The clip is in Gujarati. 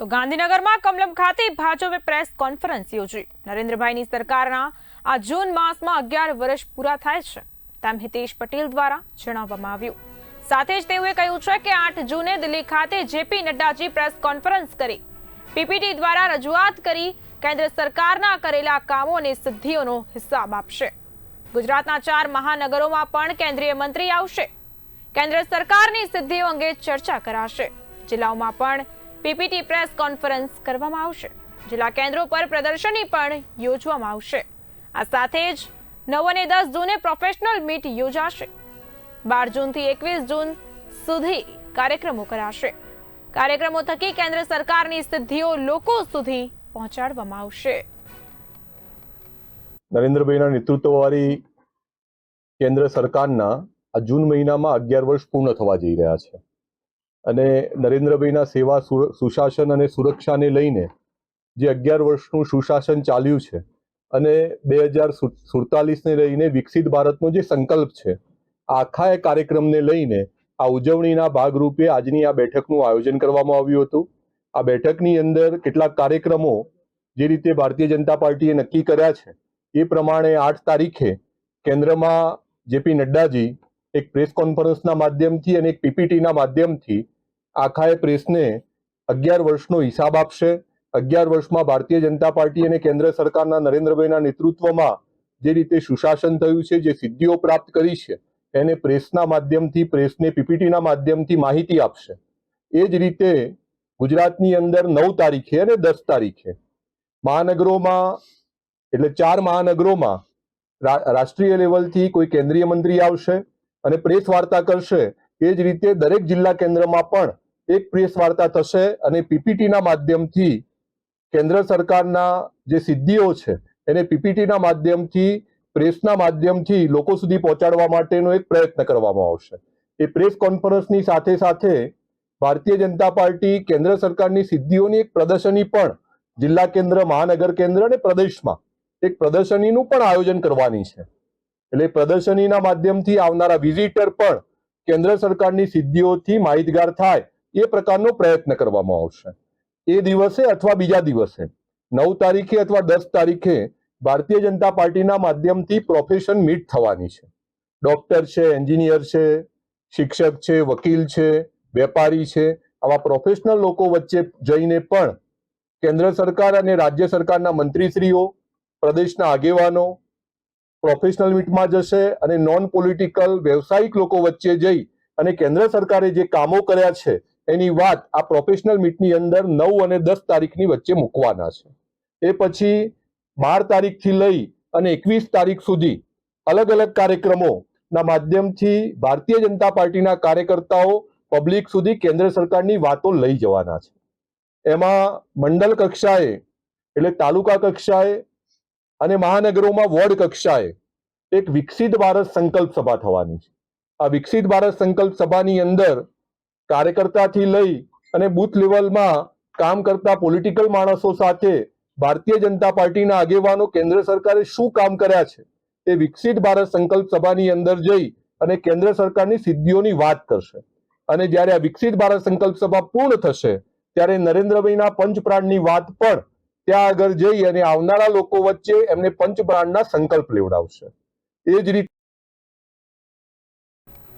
તો ગાંધીનગરમાં કમલમ ખાતે ભાજપે પ્રેસ કોન્ફરન્સ યોજી. નરેન્દ્રભાઈની સરકારના આ જૂન માસમાં અગિયાર વર્ષ પૂરા થાય છે. તેમ હિતેશ પટેલ દ્વારા જણાવવામાં આવ્યું. સાથે જ તેઓએ કહ્યું છે કે આઠ જૂને દિલ્હી ખાતે જેપી નડ્ડાજી પ્રેસ કોન્ફરન્સ કરી. પીપીટી દ્વારા રજૂઆત કરી કેન્દ્ર સરકારના કરેલા કામો અને સિદ્ધિઓનો હિસાબ આપશે. ગુજરાતના ચાર મહાનગરોમાં પણ કેન્દ્રીય મંત્રી આવશે. કેન્દ્ર સરકારની સિદ્ધિઓ અંગે ચર્ચા કરાશે. જિલ્લાઓમાં પણ પીપીટી પ્રેસ કોન્ફરન્સ કરવામાં આવશે. જિલ્લા કેન્દ્રો પર પ્રદર્શની પણ યોજવામાં આવશે. આ સાથે જ નવ અને દસ જૂને પ્રોફેશનલ મીટ યોજાશે. બાર જૂનથી એકવીસ જૂન સુધી કાર્યક્રમો કરાશે. કાર્યક્રમો થકી કેન્દ્ર સરકારની સિદ્ધિઓ લોકો સુધી પહોંચાડવામાં આવશે. નરેન્દ્રભાઈના નેતૃત્વવાળી કેન્દ્ર સરકારના આ જૂન મહિનામાં અગિયાર વર્ષ પૂર્ણ થવા જઈ રહ્યા છે. અને નરેન્દ્રભાઈના સેવા સુશાસન અને સુરક્ષાને લઈને જે અગિયાર વર્ષનું સુશાસન ચાલ્યું છે અને બે હજાર સુડતાલીસને લઈને વિકસિત ભારતનો જે સંકલ્પ છે, આખા એ કાર્યક્રમને લઈને આ ઉજવણીના ભાગરૂપે આજની આ બેઠકનું આયોજન કરવામાં આવ્યું હતું. આ બેઠકની અંદર કેટલાક કાર્યક્રમો જે રીતે ભારતીય જનતા પાર્ટીએ નક્કી કર્યા છે, એ પ્રમાણે આઠ તારીખે કેન્દ્રમાં જેપી નડ્ડાજી એક પ્રેસ કોન્ફરન્સના માધ્યમથી અને એક પીપીટીના માધ્યમથી આખા એ પ્રેસને અગિયાર વર્ષનો હિસાબ આપશે. અગિયાર વર્ષમાં ભારતીય જનતા પાર્ટી અને કેન્દ્ર સરકારના નરેન્દ્રભાઈના નેતૃત્વમાં જે રીતે સુશાસન થયું છે, જે સિદ્ધિઓ પ્રાપ્ત કરી છે, એને પ્રેસના માધ્યમથી, પ્રેસને પીપીટીના માધ્યમથી માહિતી આપશે. એ જ રીતે ગુજરાતની અંદર નવ તારીખે અને દસ તારીખે મહાનગરોમાં, એટલે ચાર મહાનગરોમાં રાષ્ટ્રીય લેવલથી કોઈ કેન્દ્રીય મંત્રી આવશે અને પ્રેસ વાર્તા કરશે. એ જ રીતે દરેક જિલ્લા કેન્દ્રમાં પણ એક પ્રેસ વાર્તા થશે અને પીપીટીના માધ્યમથી કેન્દ્ર સરકારના જે સિદ્ધિઓ છે, એને પીપીટીના માધ્યમથી, પ્રેસના માધ્યમથી લોકો સુધી પહોંચાડવા માટેનો એક પ્રયત્ન કરવામાં આવશે. એ પ્રેસ કોન્ફરન્સની સાથે સાથે ભારતીય જનતા પાર્ટી, કેન્દ્ર સરકારની સિદ્ધિઓની એક પ્રદર્શની પણ જિલ્લા કેન્દ્ર, મહાનગર કેન્દ્ર અને પ્રદેશમાં એક પ્રદર્શનીનું પણ આયોજન કરવાની છે. એટલે પ્રદર્શનીના માધ્યમથી આવનારા વિઝિટર પણ કેન્દ્ર સરકારની સિદ્ધિઓથી માહિતગાર થાય એ પ્રકારનો પ્રયત્ન કરવામાં આવશે. એ દિવસે અથવા બીજા દિવસે, નવ તારીખે અથવા દસ તારીખે ભારતીય જનતા પાર્ટીના માધ્યમથી પ્રોફેશન મીટ થવાની છે. ડોક્ટર છે એન્જિનિયર છે, શિક્ષક છે, વકીલ છે, વેપારી છે, આવા પ્રોફેશનલ લોકો વચ્ચે જઈને પણ કેન્દ્ર સરકાર અને રાજ્ય સરકારના મંત્રીશ્રીઓ, પ્રદેશના આગેવાનો પ્રોફેશનલ મીટમાં જશે અને નોન પોલિટિકલ વ્યવસાયિક લોકો વચ્ચે જઈ અને કેન્દ્ર સરકારે જે કામો કર્યા છે એની વાત આ પ્રોફેશનલ મીટની અંદર નવ અને દસ તારીખની વચ્ચે મૂકવાના છે. એ પછી બાર તારીખથી લઈ અને એકવીસ તારીખ સુધી અલગ અલગ કાર્યક્રમોના માધ્યમથી ભારતીય જનતા પાર્ટીના કાર્યકર્તાઓ પબ્લિક સુધી કેન્દ્ર સરકારની વાતો લઈ જવાના છે. એમાં મંડળ કક્ષાએ એટલે તાલુકા કક્ષાએ અને મહાનગરોમાં વોર્ડ કક્ષાએ એક વિકસિત ભારત સંકલ્પ સભા થવાની છે. આ વિકસિત ભારત સંકલ્પ સભાની અંદર કાર્યકર્તાથી લઈ અને બૂથ લેવલમાં કામ કરતા પોલિટિકલ માણસો સાથે ભારતીય જનતા પાર્ટીના આગેવાનો કેન્દ્ર સરકારે શું કામ કર્યા છે એ વિકસિત ભારત સંકલ્પ સભાની અંદર જઈ અને કેન્દ્ર સરકારની સિદ્ધિઓની વાત કરશે. અને જ્યારે આ વિકસિત ભારત સંકલ્પ સભા પૂર્ણ થશે, ત્યારે નરેન્દ્રભાઈના પંચપ્રાણની વાત પણ ત્યાં આગળ જઈ અને આવનારા લોકો વચ્ચે એમને પંચપ્રાણના સંકલ્પ લેવડાવશે. એ જ રીતે